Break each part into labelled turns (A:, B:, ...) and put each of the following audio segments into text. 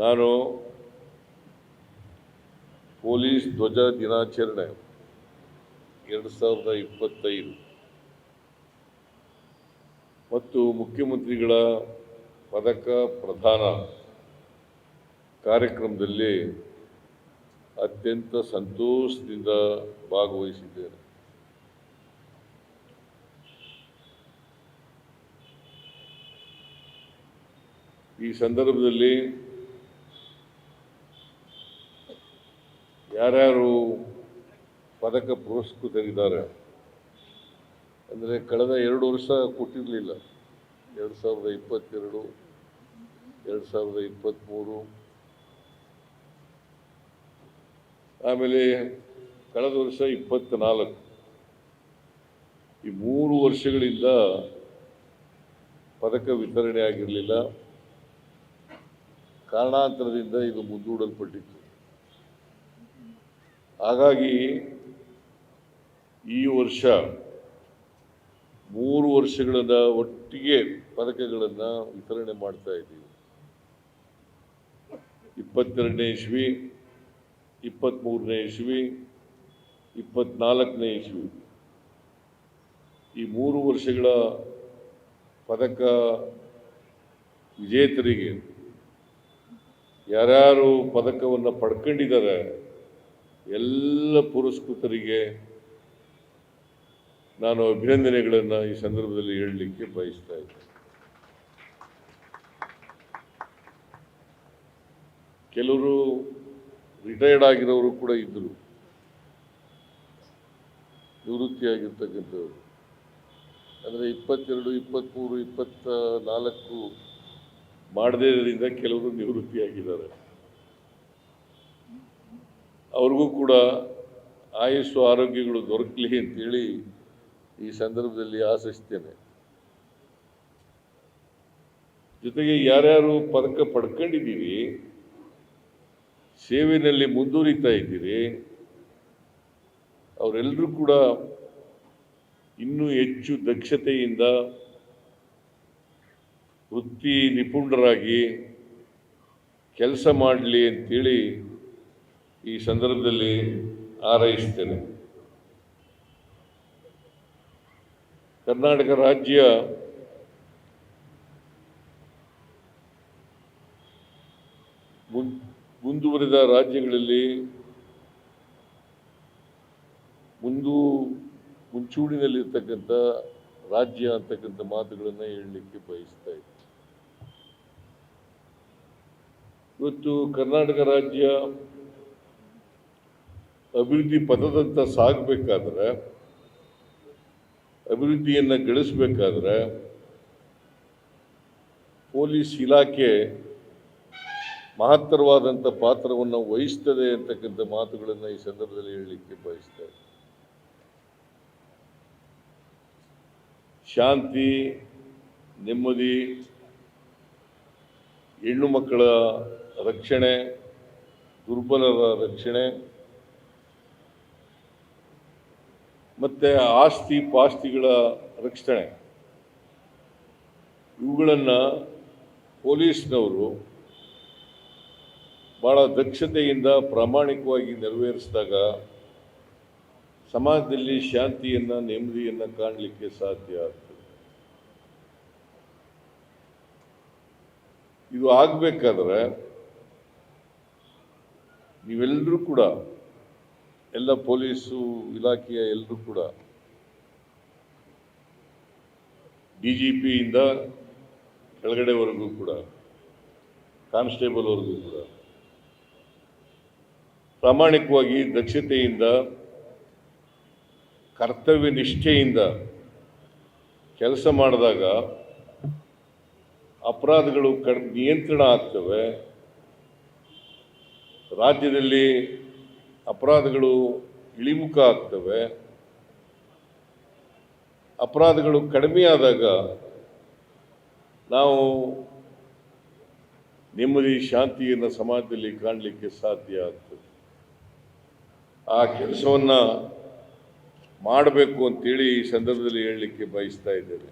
A: ನಾನು ಪೊಲೀಸ್ ಧ್ವಜ ದಿನಾಚರಣೆ ಎರಡು ಸಾವಿರದ ಇಪ್ಪತ್ತೈದು. ಮತ್ತು ಮುಖ್ಯಮಂತ್ರಿಗಳ ಪದಕ ಪ್ರಧಾನ ಕಾರ್ಯಕ್ರಮದಲ್ಲಿ ಅತ್ಯಂತ ಸಂತೋಷದಿಂದ ಭಾಗವಹಿಸಿದ್ದೇನೆ. ಈ ಸಂದರ್ಭದಲ್ಲಿ ಯಾರ್ಯಾರು ಪದಕ ಪುರಸ್ಕೃತರಿದ್ದಾರೆ ಅಂದರೆ ಕಳೆದ ಎರಡು ವರ್ಷ ಕೊಟ್ಟಿರಲಿಲ್ಲ. ಎರಡು ಸಾವಿರದ ಇಪ್ಪತ್ತೆರಡು, ಎರಡು ಸಾವಿರದ ಇಪ್ಪತ್ತ್ಮೂರು. ಆಮೇಲೆ ಕಳೆದ ವರ್ಷ ಇಪ್ಪತ್ತ್ನಾಲ್ಕು ಈ ಮೂರು ವರ್ಷಗಳಿಂದ ಪದಕ ವಿತರಣೆ ಆಗಿರಲಿಲ್ಲ. ಕಾರಣಾಂತರದಿಂದ ಇದು ಮುಂದೂಡಲ್ಪಟ್ಟಿತ್ತು. ಹಾಗಾಗಿ ಈ ವರ್ಷ ಮೂರು ವರ್ಷಗಳನ್ನ ಒಟ್ಟಿಗೆ ಪದಕಗಳನ್ನು ವಿತರಣೆ ಮಾಡ್ತಾ ಇದ್ದೀವಿ. ಇಪ್ಪತ್ತೆರಡನೇ ಇಸ್ವಿ ಇಪ್ಪತ್ತ್ಮೂರನೇ ಇಸ್ವಿ, ಇಪ್ಪತ್ನಾಲ್ಕನೇ ಇಸ್ವಿ. ಈ ಮೂರು ವರ್ಷಗಳ ಪದಕ ವಿಜೇತರಿಗೆ ಯಾರ್ಯಾರು ಪದಕವನ್ನು ಪಡ್ಕೊಂಡಿದ್ದಾರೆ ಎಲ್ಲ ಪುರಸ್ಕೃತರಿಗೆ ನಾನು ಅಭಿನಂದನೆಗಳನ್ನು ಈ ಸಂದರ್ಭದಲ್ಲಿ ಹೇಳಲಿಕ್ಕೆ ಬಯಸ್ತಾ ಇದ್ದೇನೆ. ಕೆಲವರು ರಿಟೈರ್ಡ್ ಆಗಿರೋರು ಕೂಡ ಇದ್ದರು ನಿವೃತ್ತಿಯಾಗಿರ್ತಕ್ಕಂಥವ್ರು. ಅಂದರೆ ಇಪ್ಪತ್ತೆರಡು ಇಪ್ಪತ್ತ್ಮೂರು ಇಪ್ಪತ್ತ ನಾಲ್ಕು ಮಾಡದೇ ಇರೋದ್ರಿಂದ ಕೆಲವರು ನಿವೃತ್ತಿಯಾಗಿದ್ದಾರೆ. ಅವ್ರಿಗೂ ಕೂಡ ಆಯುಸ್ಸು, ಆರೋಗ್ಯಗಳು ದೊರಕಲಿ ಅಂತೇಳಿ ಈ ಸಂದರ್ಭದಲ್ಲಿ ಆಶಿಸ್ತೇನೆ. ಜೊತೆಗೆ ಯಾರ್ಯಾರು ಪದಕ ಪಡ್ಕೊಂಡಿದ್ದೀರಿ ಸೇವೆಯಲ್ಲಿ ಮುಂದುವರಿತಾ ಇದ್ದೀರಿ, ಅವರೆಲ್ಲರೂ ಕೂಡ ಇನ್ನೂ ಹೆಚ್ಚು ದಕ್ಷತೆಯಿಂದ ವೃತ್ತಿ ನಿಪುಣರಾಗಿ ಕೆಲಸ ಮಾಡಲಿ ಅಂತೇಳಿ ಈ ಸಂದರ್ಭದಲ್ಲಿ ಹಾರೈಸ್ತೇನೆ ಕರ್ನಾಟಕ ರಾಜ್ಯ ಮುಂದುವರಿದ ರಾಜ್ಯಗಳಲ್ಲಿ ಮುಂದು ಮುಂಚೂಣಿನಲ್ಲಿರ್ತಕ್ಕಂಥ ರಾಜ್ಯ ಅಂತಕ್ಕಂಥ ಮಾತುಗಳನ್ನು ಹೇಳಲಿಕ್ಕೆ ಬಯಸ್ತಾ ಇತ್ತು ಇವತ್ತು ಕರ್ನಾಟಕ ರಾಜ್ಯ ಅಭಿವೃದ್ಧಿ ಪದದಂತ ಸಾಗಬೇಕಾದ್ರೆ, ಅಭಿವೃದ್ಧಿಯನ್ನು ಗಳಿಸಬೇಕಾದ್ರೆ ಪೊಲೀಸ್ ಇಲಾಖೆ ಮಹತ್ತರವಾದಂಥ ಪಾತ್ರವನ್ನು ವಹಿಸ್ತದೆ ಅಂತಕ್ಕಂಥ ಮಾತುಗಳನ್ನು ಈ ಸಂದರ್ಭದಲ್ಲಿ ಹೇಳಲಿಕ್ಕೆ ಬಯಸ್ತೇವೆ ಶಾಂತಿ, ನೆಮ್ಮದಿ ಹೆಣ್ಣು ಮಕ್ಕಳ ರಕ್ಷಣೆ, ದುರ್ಬಲರ ರಕ್ಷಣೆ ಮತ್ತು ಆಸ್ತಿ ಪಾಸ್ತಿಗಳ ರಕ್ಷಣೆ. ಇವುಗಳನ್ನು ಪೊಲೀಸ್ನವರು ಭಾಳ ದಕ್ಷತೆಯಿಂದ ಪ್ರಾಮಾಣಿಕವಾಗಿ ನೆರವೇರಿಸಿದಾಗ ಸಮಾಜದಲ್ಲಿ ಶಾಂತಿಯನ್ನು, ನೆಮ್ಮದಿಯನ್ನು ಕಾಣಲಿಕ್ಕೆ ಸಾಧ್ಯ ಆಗ್ತದೆ. ಇದು ಆಗಬೇಕಾದ್ರೆ ನೀವೆಲ್ಲರೂ ಕೂಡ ಎಲ್ಲ ಪೊಲೀಸು ಇಲಾಖೆಯ ಎಲ್ಲರೂ ಕೂಡ ಡಿ ಜಿ ಪಿಯಿಂದ ಕೆಳಗಡೆವರೆಗೂ ಕೂಡ, ಕಾನ್ಸ್ಟೇಬಲ್ವರೆಗೂ ಕೂಡ ಪ್ರಾಮಾಣಿಕವಾಗಿ ದಕ್ಷತೆಯಿಂದ, ಕರ್ತವ್ಯ ನಿಷ್ಠೆಯಿಂದ ಕೆಲಸ ಮಾಡಿದಾಗ ಅಪರಾಧಗಳು ಕಡ್ ನಿಯಂತ್ರಣ ಆಗ್ತವೆ. ರಾಜ್ಯದಲ್ಲಿ ಅಪರಾಧಗಳು ಇಳಿಮುಖ ಆಗ್ತವೆ. ಅಪರಾಧಗಳು ಕಡಿಮೆ ಆದಾಗ ನಾವು ನೆಮ್ಮದಿ, ಶಾಂತಿಯನ್ನು ಸಮಾಜದಲ್ಲಿ ಕಾಣಲಿಕ್ಕೆ ಸಾಧ್ಯ ಆಗ್ತದೆ. ಆ ಕೆಲಸವನ್ನು ಮಾಡಬೇಕು ಅಂತೇಳಿ ಈ ಸಂದರ್ಭದಲ್ಲಿ ಹೇಳಲಿಕ್ಕೆ ಬಯಸ್ತಾ ಇದ್ದೇನೆ.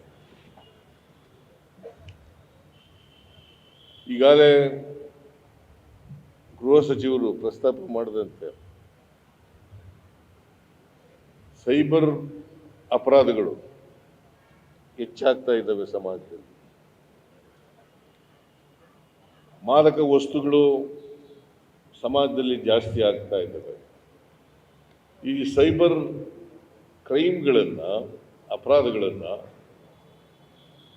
A: ಈಗಾಗಲೇ ಗೃಹ ಸಚಿವರು ಪ್ರಸ್ತಾಪ ಮಾಡಿದಂತೆ ಸೈಬರ್ ಅಪರಾಧಗಳು ಹೆಚ್ಚಾಗ್ತಾ ಇದ್ದಾವೆ ಸಮಾಜದಲ್ಲಿ. ಮಾದಕ ವಸ್ತುಗಳು ಸಮಾಜದಲ್ಲಿ ಜಾಸ್ತಿ ಆಗ್ತಾ ಇದ್ದಾವೆ. ಈ ಸೈಬರ್ ಕ್ರೈಮ್ಗಳನ್ನು, ಅಪರಾಧಗಳನ್ನು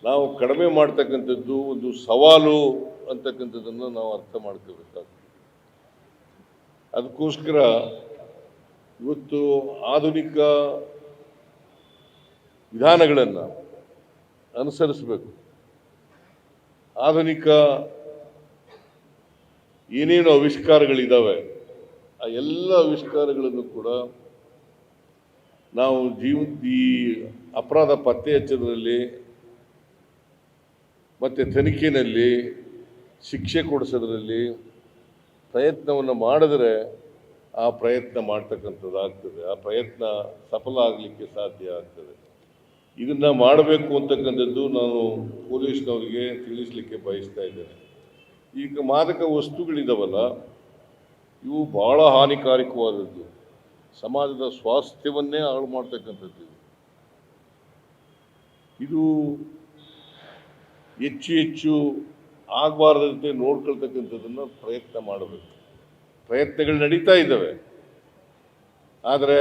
A: ನಾವು ಕಡಿಮೆ ಮಾಡ್ತಕ್ಕಂಥದ್ದು ಒಂದು ಸವಾಲು ಅಂತಕ್ಕಂಥದ್ದನ್ನು ನಾವು ಅರ್ಥ ಮಾಡ್ಕೋಬೇಕಾಗ್ತದೆ. ಅದಕ್ಕೋಸ್ಕರ ಇವತ್ತು ಆಧುನಿಕ ವಿಧಾನಗಳನ್ನು ಅನುಸರಿಸಬೇಕು. ಆಧುನಿಕ ಏನೇನು ಆವಿಷ್ಕಾರಗಳಿದ್ದಾವೆ ಆ ಎಲ್ಲ ಆವಿಷ್ಕಾರಗಳನ್ನು ಕೂಡ ನಾವು ಜೀವ ಈ ಅಪರಾಧ ಪತ್ತೆ ಹಚ್ಚದಲ್ಲಿ ಮತ್ತು ತನಿಖೆಯಲ್ಲಿ ಶಿಕ್ಷೆ ಕೊಡಿಸೋದ್ರಲ್ಲಿ ಪ್ರಯತ್ನವನ್ನು ಮಾಡಿದ್ರೆ ಆ ಪ್ರಯತ್ನ ಮಾಡ್ತಕ್ಕಂಥದ್ದು ಆಗ್ತದೆ. ಆ ಪ್ರಯತ್ನ ಸಫಲ ಆಗಲಿಕ್ಕೆ ಸಾಧ್ಯ ಆಗ್ತದೆ. ಇದನ್ನು ಮಾಡಬೇಕು ಅಂತಕ್ಕಂಥದ್ದು ನಾನು ಪೊಲೀಸ್ನವರಿಗೆ ತಿಳಿಸ್ಲಿಕ್ಕೆ ಬಯಸ್ತಾ ಇದ್ದೇನೆ. ಈಗ ಮಾದಕ ವಸ್ತುಗಳಿದಾವಲ್ಲ, ಇವು ಬಹಳ ಹಾನಿಕಾರಕವಾದದ್ದು. ಸಮಾಜದ ಸ್ವಾಸ್ಥ್ಯವನ್ನೇ ಹಾಳು ಮಾಡ್ತಕ್ಕಂಥದ್ದು ಇದು. ಇದು ಹೆಚ್ಚು ಹೆಚ್ಚು ಆಗಬಾರ್ದಂತೆ ನೋಡ್ಕೊಳ್ತಕ್ಕಂಥದ್ದನ್ನು ಪ್ರಯತ್ನ ಮಾಡಬೇಕು. ಪ್ರಯತ್ನಗಳು ನಡೀತಾ ಇದ್ದಾವೆ. ಆದರೆ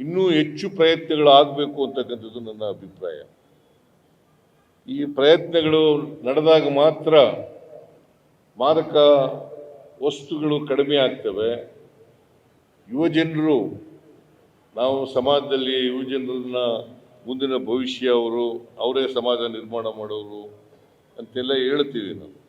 A: ಇನ್ನೂ ಹೆಚ್ಚು ಪ್ರಯತ್ನಗಳು ಆಗಬೇಕು ಅಂತಕ್ಕಂಥದ್ದು ನನ್ನ ಅಭಿಪ್ರಾಯ. ಈ ಪ್ರಯತ್ನಗಳು ನಡೆದಾಗ ಮಾತ್ರ ಮಾದಕ ವಸ್ತುಗಳು ಕಡಿಮೆ ಆಗ್ತವೆ. ಯುವಜನರು, ನಾವು ಸಮಾಜದಲ್ಲಿ ಯುವಜನರನ್ನ ಮುಂದಿನ ಭವಿಷ್ಯ ಅವರು, ಅವರೇ ಸಮಾಜ ನಿರ್ಮಾಣ ಮಾಡೋರು ಅಂತೆಲ್ಲ ಹೇಳ್ತೀವಿ ನಾವು.